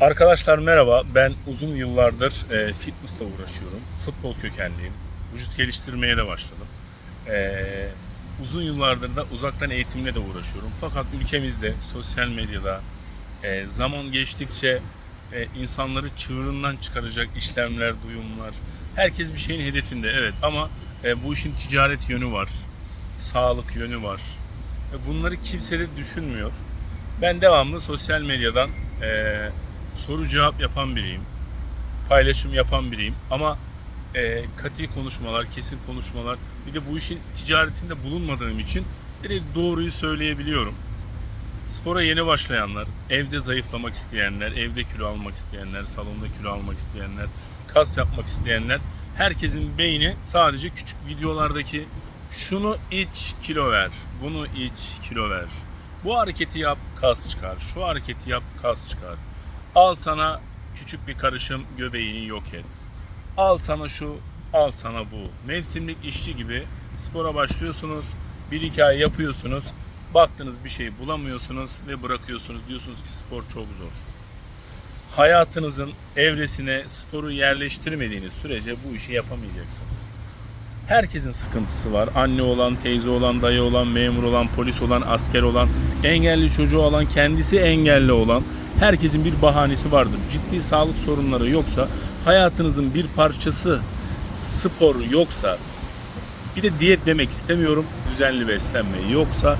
Arkadaşlar merhaba. Ben uzun yıllardır e, fitnessle uğraşıyorum. Futbol kökenliyim. Vücut geliştirmeye de başladım. E, uzun yıllardır da uzaktan eğitimle de uğraşıyorum. Fakat ülkemizde sosyal medyada e, zaman geçtikçe e, insanları çığırından çıkaracak işlemler, duyumlar. Herkes bir şeyin hedefinde evet ama e, bu işin ticaret yönü var. Sağlık yönü var. E, bunları kimse de düşünmüyor. Ben devamlı sosyal medyadan e, soru cevap yapan biriyim. Paylaşım yapan biriyim. Ama e, kati konuşmalar, kesin konuşmalar bir de bu işin ticaretinde bulunmadığım için direkt doğruyu söyleyebiliyorum. Spora yeni başlayanlar, evde zayıflamak isteyenler, evde kilo almak isteyenler, salonda kilo almak isteyenler, kas yapmak isteyenler herkesin beyni sadece küçük videolardaki şunu iç kilo ver, bunu iç kilo ver. Bu hareketi yap kas çıkar, şu hareketi yap kas çıkar. Al sana küçük bir karışım göbeğini yok et. Al sana şu, al sana bu. Mevsimlik işçi gibi spora başlıyorsunuz. Bir iki ay yapıyorsunuz. Baktınız bir şey bulamıyorsunuz ve bırakıyorsunuz. Diyorsunuz ki spor çok zor. Hayatınızın evresine sporu yerleştirmediğiniz sürece bu işi yapamayacaksınız. Herkesin sıkıntısı var. Anne olan, teyze olan, dayı olan, memur olan, polis olan, asker olan, engelli çocuğu olan, kendisi engelli olan herkesin bir bahanesi vardır. Ciddi sağlık sorunları yoksa, hayatınızın bir parçası spor yoksa, bir de diyet demek istemiyorum, düzenli beslenme yoksa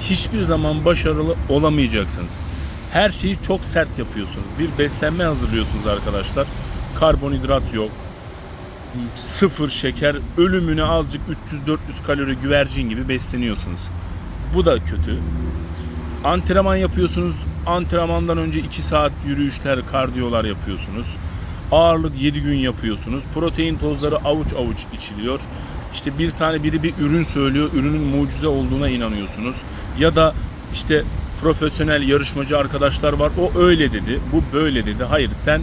hiçbir zaman başarılı olamayacaksınız. Her şeyi çok sert yapıyorsunuz. Bir beslenme hazırlıyorsunuz arkadaşlar. Karbonhidrat yok, sıfır şeker, ölümüne azıcık 300-400 kalori güvercin gibi besleniyorsunuz. Bu da kötü. Antrenman yapıyorsunuz. Antrenmandan önce 2 saat yürüyüşler, kardiyolar yapıyorsunuz. Ağırlık 7 gün yapıyorsunuz. Protein tozları avuç avuç içiliyor. İşte bir tane biri bir ürün söylüyor. Ürünün mucize olduğuna inanıyorsunuz. Ya da işte profesyonel yarışmacı arkadaşlar var. O öyle dedi, bu böyle dedi. Hayır sen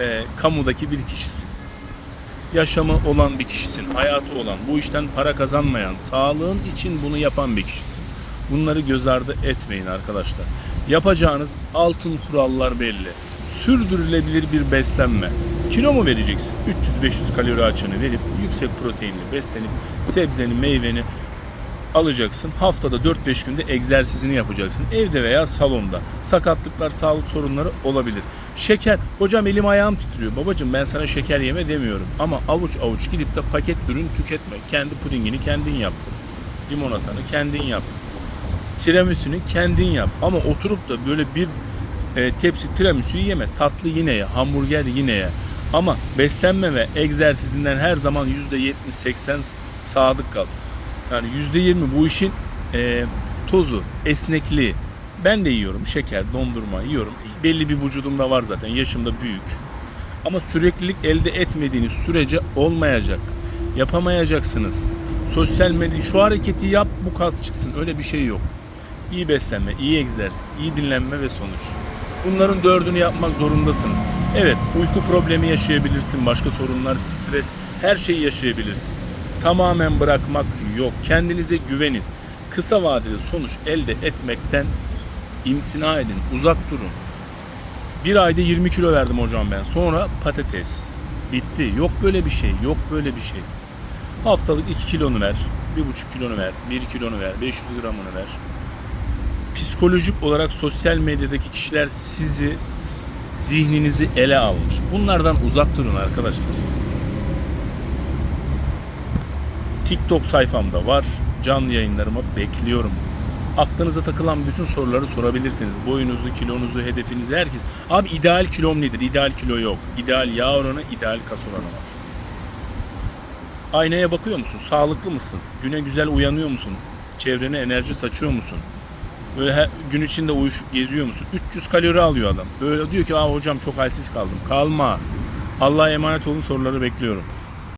e, kamudaki bir kişisin yaşamı olan bir kişisin, hayatı olan, bu işten para kazanmayan, sağlığın için bunu yapan bir kişisin. Bunları göz ardı etmeyin arkadaşlar. Yapacağınız altın kurallar belli. Sürdürülebilir bir beslenme. Kilo mu vereceksin? 300-500 kalori açığını verip yüksek proteinli beslenip sebzeni, meyveni alacaksın. Haftada 4-5 günde egzersizini yapacaksın. Evde veya salonda. Sakatlıklar, sağlık sorunları olabilir. Şeker. Hocam elim ayağım titriyor. Babacım ben sana şeker yeme demiyorum. Ama avuç avuç gidip de paket ürün tüketme. Kendi pudingini kendin yap. Limonatanı kendin yap. Tiramisu'nu kendin yap. Ama oturup da böyle bir e, tepsi tiramisu'yu yeme. Tatlı yine ye. Hamburger yine ye. Ama beslenme ve egzersizinden her zaman %70-80 sadık kal. Yani %20 bu işin e, tozu, esnekliği. Ben de yiyorum şeker, dondurma yiyorum. Belli bir vücudumda var zaten. Yaşımda büyük. Ama süreklilik elde etmediğiniz sürece olmayacak. Yapamayacaksınız. Sosyal medya şu hareketi yap bu kas çıksın. Öyle bir şey yok. İyi beslenme, iyi egzersiz, iyi dinlenme ve sonuç. Bunların dördünü yapmak zorundasınız. Evet, uyku problemi yaşayabilirsin, başka sorunlar, stres, her şeyi yaşayabilirsin. Tamamen bırakmak yok. Kendinize güvenin. Kısa vadede sonuç elde etmekten imtina edin, uzak durun. Bir ayda 20 kilo verdim hocam ben. Sonra patates. Bitti. Yok böyle bir şey. Yok böyle bir şey. Haftalık 2 kilonu ver. 1,5 kilonu ver. 1 kilonu ver. 500 gramını ver. Psikolojik olarak sosyal medyadaki kişiler sizi zihninizi ele almış. Bunlardan uzak durun arkadaşlar. TikTok sayfamda var. Canlı yayınlarıma bekliyorum. Aklınıza takılan bütün soruları sorabilirsiniz. Boyunuzu, kilonuzu, hedefinizi herkes. Abi ideal kilom nedir? İdeal kilo yok. İdeal yağ oranı, ideal kas oranı var. Aynaya bakıyor musun? Sağlıklı mısın? Güne güzel uyanıyor musun? Çevrene enerji saçıyor musun? Böyle her, gün içinde uyuşup geziyor musun? 300 kalori alıyor adam. Böyle diyor ki Aa, hocam çok halsiz kaldım. Kalma. Allah'a emanet olun soruları bekliyorum.